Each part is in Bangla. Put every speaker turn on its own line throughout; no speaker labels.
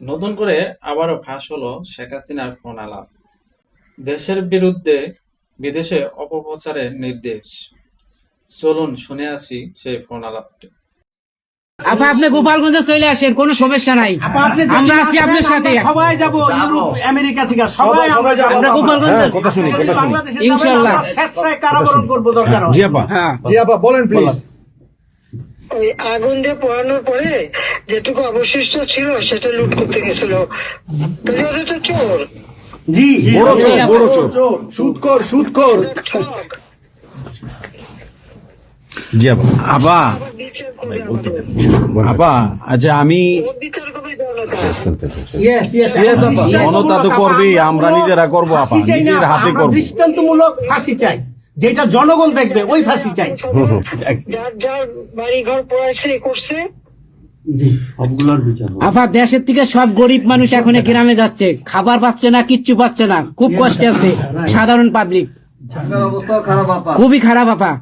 নতুন করে আবারও ফাঁস হলো শেখ হাসিনার ফোন আলাপ। দেশের বিরুদ্ধে বিদেশে অপপ্রচারের নির্দেশ। চলুন শুনে আসি সেই ফোন আলাপটি।
আপা আপনি গোপালগঞ্জে চলে আসেন কোনো সমস্যা নাই। আমরা আছি আপনার সাথে
সবাই যাব ইউরোপ আমেরিকা থেকে সবাই আমরা যাব।
আমরা গোপালগঞ্জে।
কথা শুনি কথা শুনি
ইনশাআল্লাহ।
স্বেচ্ছায় কারাবরণ করব দরকার
জি আপা।
হ্যাঁ।
জি আপা বলেন প্লিজ
ওই আগুন দিয়ে পোড়ানোর পরে যেটুকু অবশিষ্ট ছিল সেটা লুট করতে গেছিল। ওটা চোর?
জি
বড় চোর বড় চোর। জি
আমাদের
আপা আচ্ছা আমি
জনতা
আমরা
তো করবেই, আমরা নিজেরা করব আপা,
চাই
নিজের হাতে করব।
দৃষ্টান্তমূলক ফাঁসি চাই। যেটা জনগণ দেখবে ওই ফাঁসি চাই।
যার যার বাড়ি ঘর পড়াইছে এ করছে
আপা দেশের থেকে সব গরিব মানুষ এখন গ্রামে যাচ্ছে। খাবার পাচ্ছে না কিচ্ছু পাচ্ছে না। খুব কষ্টে আছে সাধারণ পাবলিক খুবই খারাপ আপা।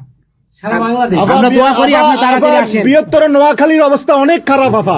আমরা দোয়া করি আপনি তাড়াতাড়ি আসেন।
বৃহত্তর নোয়াখালীর অবস্থা অনেক খারাপ আপা।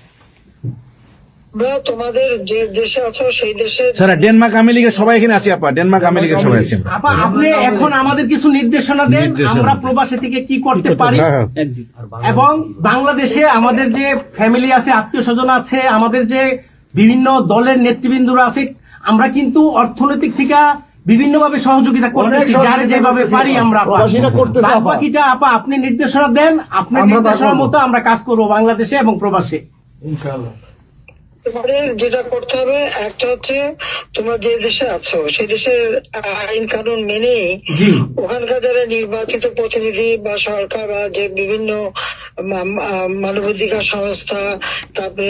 আমরা তোমাদের যে দেশে আছো সেই দেশে
স্যার ডেনমার্ক আমেরিকা সবাই এখানে আছি আপা। ডেনমার্ক আমেরিকা সবাই আছি।
আপা আপনি এখন আমাদের কিছু নির্দেশনা দেন আমরা
দেন।
থেকে কি করতে পারি?
হ্যাঁ,
এবং বাংলাদেশে আমাদের যে ফ্যামিলি আছে আত্মীয় স্বজন আছে আমাদের যে বিভিন্ন দলের নেতৃবৃন্দরা আছে আমরা কিন্তু অর্থনৈতিক থেকে বিভিন্ন ভাবে সহযোগিতা করতেছি যার যেভাবে পারি আমরা। আপা। বাকিটা আপনি নির্দেশনা দেন আপনার নির্দেশনার মতো আমরা কাজ করব বাংলাদেশে এবং প্রবাসে।
তোমাদের যেটা করতে হবে একটা হচ্ছে তোমরা যে দেশে আছো সে দেশের আইন কানুন মেনে ওখানকার যারা নির্বাচিত প্রতিনিধি বা সরকার বা যে বিভিন্ন মানবাধিকার সংস্থা তারপরে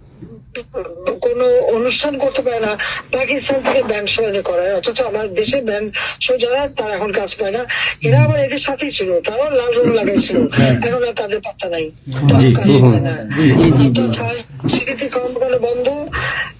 কোন অনুষ্ঠান করতে পারে না পাকিস্তান থেকে ব্যান্ড এনে করায় অথচ আমার দেশে ব্যান্ড শো যারা তারা এখন কাজ পায় না। এরা আবার এদের সাথেই ছিল তারাও লাল রং লাগাইছিল। এখন আর তাদের পাত্তা নাই। কাজ পায় না। সংস্কৃতি কর্মকাণ্ড বন্ধ।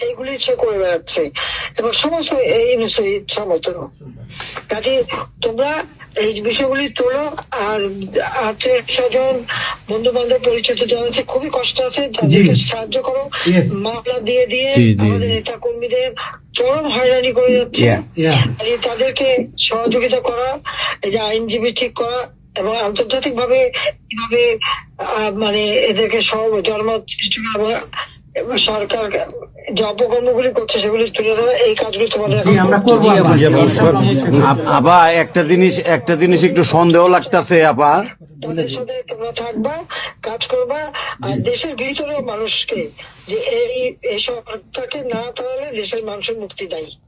এইগুলি সে করে বেড়াচ্ছে। এবং সমস্ত এই ইউনিসের ইচ্ছা মতো কাজে তোমরা এই বিষয়গুলি তোলো আর আত্মীয় স্বজন বন্ধু বান্ধব পরিচিত যারা আছে খুবই কষ্ট আছে তাদেরকে সাহায্য করো মামলা দিয়ে দিয়ে আমাদের নেতা কর্মীদের চরম হয়রানি করে যাচ্ছে। কাজে তাদেরকে সহযোগিতা করা এই যে আইনজীবী ঠিক করা এবং আন্তর্জাতিক ভাবে কীভাবে আহ, মানে এদেরকে সব জন্ম সরকার যে অপকর্মগুলি করছে সেগুলি তুলে ধরা এই কাজগুলি তোমাদের
আমরা
করতে
করব আবার।
আপা একটা জিনিস একটা জিনিস একটু সন্দেহ লাগতাছে আপা।
সাথে তোমরা থাকবা কাজ করবা আর দেশের ভিতরে মানুষকে যে এই এই সরকারকে না তাহলে দেশের মানুষের মুক্তি দেয়।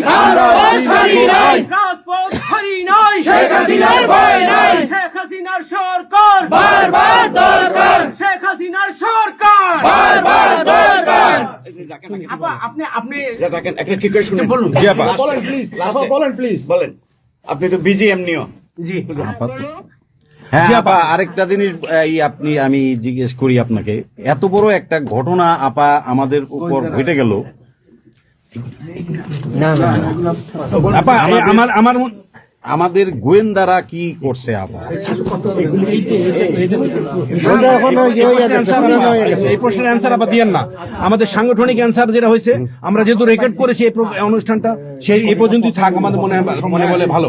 নাই। রাজপথ ছাড়ি নাই। রাজপথ ছাড়ি নাই। শেখ হাসিনার ভয় নাই। শেখ হাসিনার সরকার। বারবার দরকার। শেখ হাসিনার সরকার। বারবার দরকার। আপনি আপনি
দেখেন একটা ঠিক করে শুনে বলুন। বলেন প্লিজ বলেন প্লিজ বলেন। আপনি তো বিজি এমনিও
জি।
হ্যাঁ আপা আরেকটা জিনিস এই আপনি আমি জিজ্ঞেস করি আপনাকে। এত বড় একটা ঘটনা আপা আমাদের উপর ঘটে গেল।
আপা আমার আমার
আমাদের গোয়েন্দারা কি করছে আপা
এই প্রশ্নের অ্যান্সার আবার দিয়েন না। আমাদের সাংগঠনিক অ্যান্সার যেটা হয়েছে আমরা যেহেতু রেকর্ড করেছি এই অনুষ্ঠানটা সেই এ পর্যন্তই থাক আমাদের মনে মনে বলে ভালো।